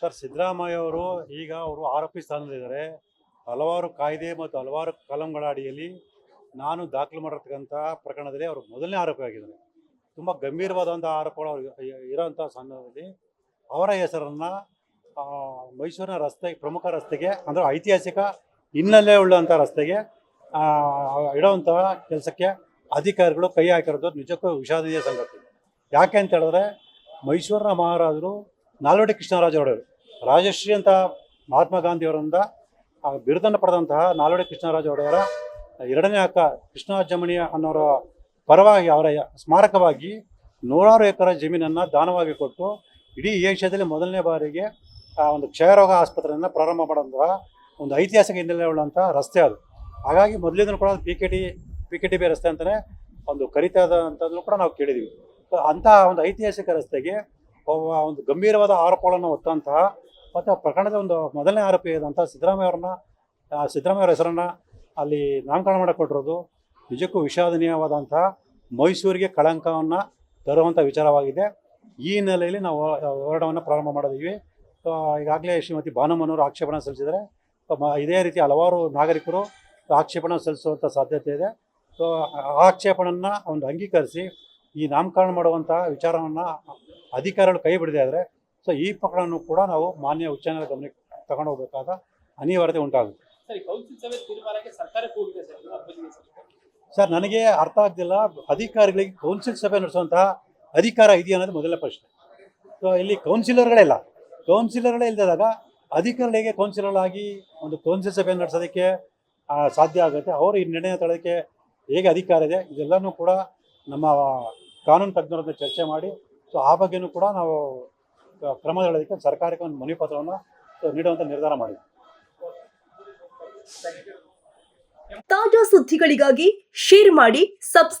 Sir, Siddaramaiah ಅವರು ಈಗ ಅವರು ಆರೋಪಿ ಸ್ಥಾನದಲ್ಲಿದ್ದಾರೆ. ಹಲವಾರು ಕಾಯ್ದೆ ಮತ್ತು ಹಲವಾರು ಕಲಂಗಳ ಅಡಿಯಲ್ಲಿ ನಾನು ದಾಖಲು ಮಾಡಿರ್ತಕ್ಕಂಥ ಪ್ರಕರಣದಲ್ಲಿ ಅವರು ಮೊದಲನೇ ಆರೋಪಿ ಆಗಿದ್ದಾರೆ. ತುಂಬ ಗಂಭೀರವಾದಂಥ ಆರೋಪಗಳು ಇರೋಂಥ ಸಂದರ್ಭದಲ್ಲಿ ಅವರ ಹೆಸರನ್ನು ಮೈಸೂರಿನ ರಸ್ತೆ, ಪ್ರಮುಖ ರಸ್ತೆಗೆ, ಅಂದರೆ ಐತಿಹಾಸಿಕ ಹಿನ್ನೆಲೆ ಉಳ್ಳಂಥ ರಸ್ತೆಗೆ ಇಡೋವಂಥ ಕೆಲಸಕ್ಕೆ ಅಧಿಕಾರಿಗಳು ಕೈ ಹಾಕಿರೋದು ನಿಜಕ್ಕೂ ವಿಷಾದನೀಯ ಸಂಗತಿ. ಯಾಕೆ ಅಂತ ಹೇಳಿದ್ರೆ, ಮೈಸೂರಿನ ಮಹಾರಾಜರು, ನಾಲ್ವಡಿ ಕೃಷ್ಣರಾಜ ಒಡೆಯರು ರಾಜಶ್ರೀ ಅಂತ ಮಹಾತ್ಮ ಗಾಂಧಿಯವರಿಂದ ಬಿರುದನ್ನು ಪಡೆದಂತಹ ನಾಲ್ವಡಿ ಕೃಷ್ಣರಾಜ ಒಡೆಯರ ಎರಡನೇ ಅಕ್ಕ ಕೃಷ್ಣಾಜಮಣಿ ಅನ್ನೋರ ಪರವಾಗಿ, ಅವರ ಸ್ಮಾರಕವಾಗಿ ನೂರಾರು ಎಕರೆ ಜಮೀನನ್ನು ದಾನವಾಗಿ ಕೊಟ್ಟು ಇಡೀ ಏಷ್ಯಾದಲ್ಲಿ ಮೊದಲನೇ ಬಾರಿಗೆ ಆ ಒಂದು ಕ್ಷಯರೋಗ ಆಸ್ಪತ್ರೆಯನ್ನು ಪ್ರಾರಂಭ ಮಾಡುವಂತಹ ಒಂದು ಐತಿಹಾಸಿಕ ಹಿನ್ನೆಲೆ ಉಳ್ಳಂಥ ರಸ್ತೆ ಅದು. ಹಾಗಾಗಿ ಮೊದಲಿಂದಲೂ ಕೂಡ P K T P K T B ರಸ್ತೆ ಅಂತಲೇ ಒಂದು ಕರಿತಾದ ಅಂತಂದ್ರೂ ಕೂಡ ನಾವು ಕೇಳಿದ್ದೀವಿ ಅಂತಹ ಒಂದು ಐತಿಹಾಸಿಕ ರಸ್ತೆಗೆ ಒಂದು ಗಂಭೀರವಾದ ಆರೋಪಗಳನ್ನು ಹೊತ್ತಂತಹ ಮತ್ತು ಪ್ರಕರಣದ ಒಂದು ಮೊದಲನೇ ಆರೋಪಿ ಆದಂಥ ಸಿದ್ದರಾಮಯ್ಯ ಅವ್ರನ್ನ ಸಿದ್ದರಾಮಯ್ಯ ಅವರ ಹೆಸರನ್ನು ಅಲ್ಲಿ ನಾಮಕರಣ ಮಾಡಿಕೊಟ್ಟಿರೋದು. ಕೊಟ್ಟಿರೋದು ನಿಜಕ್ಕೂ ವಿಷಾದನೀಯವಾದಂತಹ ಮೈಸೂರಿಗೆ ಕಳಂಕವನ್ನು ತರುವಂಥ ವಿಚಾರವಾಗಿದೆ. ಈ ಹಿನ್ನೆಲೆಯಲ್ಲಿ ನಾವು ಹೋರಾಟವನ್ನು ಪ್ರಾರಂಭ ಮಾಡಿದ್ದೀವಿ ಸೊ ಈಗಾಗಲೇ ಶ್ರೀಮತಿ ಭಾನುಮನವರು ಆಕ್ಷೇಪಣೆ ಸಲ್ಲಿಸಿದರೆ ಇದೇ ರೀತಿ ಹಲವಾರು ನಾಗರಿಕರು ಆಕ್ಷೇಪಣೆ ಸಲ್ಲಿಸುವಂಥ ಸಾಧ್ಯತೆ ಇದೆ. ಸೊ ಆಕ್ಷೇಪಣನ್ನು ಆಕ್ಷೇಪಣೆಯನ್ನು ಒಂದು ಅಂಗೀಕರಿಸಿ ಈ ನಾಮಕರಣ ಮಾಡುವಂತಹ ವಿಚಾರವನ್ನು ಅಧಿಕಾರಿಗಳು ಕೈ ಬಿಡದೆ ಆದರೆ ಸೊ ಈ ಪ್ರಕರಣವನ್ನು ಕೂಡ ನಾವು ಮಾನ್ಯ ಉಚ್ಚ ನ್ಯಾಯಾಲಯ ಗಮನಕ್ಕೆ ತಗೊಂಡು ಹೋಗಬೇಕಾದ ಅನಿವಾರ್ಯತೆ ಉಂಟಾಗುತ್ತೆ. ಸರ್ ನನಗೆ ಅರ್ಥ ಆಗ್ತಿಲ್ಲ. ಅಧಿಕಾರಿಗಳಿಗೆ ಕೌನ್ಸಿಲ್ ಸಭೆ ನಡೆಸುವಂತಹ ಅಧಿಕಾರ ಇದೆಯಾ ಅನ್ನೋದು ಮೊದಲ ಪ್ರಶ್ನೆ. ಸೊ ಇಲ್ಲಿ ಕೌನ್ಸಿಲರ್ಗಳೇ ಇಲ್ಲ. ಕೌನ್ಸಿಲರ್ಗಳೇ ಇಲ್ಲದಾಗ ಅಧಿಕಾರಿಗಳಿಗೆ ಕೌನ್ಸಿಲರ್ ಆಗಿ ಒಂದು ಕೌನ್ಸಿಲ್ ಸಭೆ ನಡೆಸೋದಕ್ಕೆ ಸಾಧ್ಯ ಆಗುತ್ತೆ? ಅವರು ಈ ನಿರ್ಣಯ ತಗೊಳ್ಳೋದಕ್ಕೆ ಹೇಗೆ ಅಧಿಕಾರ ಇದೆ, ಇದೆಲ್ಲನೂ ಕೂಡ ನಮ್ಮ ಕಾನೂನು ತಜ್ಞರನ್ನ ಚರ್ಚೆ ಮಾಡಿ, ಸೊ ಆ ಬಗ್ಗೆನೂ ಕೂಡ ನಾವು ಕ್ರಮ ಹೇಳೋದಕ್ಕೆ ಸರ್ಕಾರಕ್ಕೆ ಒಂದು ಮನವಿ ಪತ್ರವನ್ನು ನೀಡುವಂಥ ನಿರ್ಧಾರ ಮಾಡಿದ್ವಿ. ತಾಜಾ ಸುದ್ದಿಗಳಿಗಾಗಿ ಶೇರ್ ಮಾಡಿ ಸಬ್ಸ್ಕ್ರೈಬ್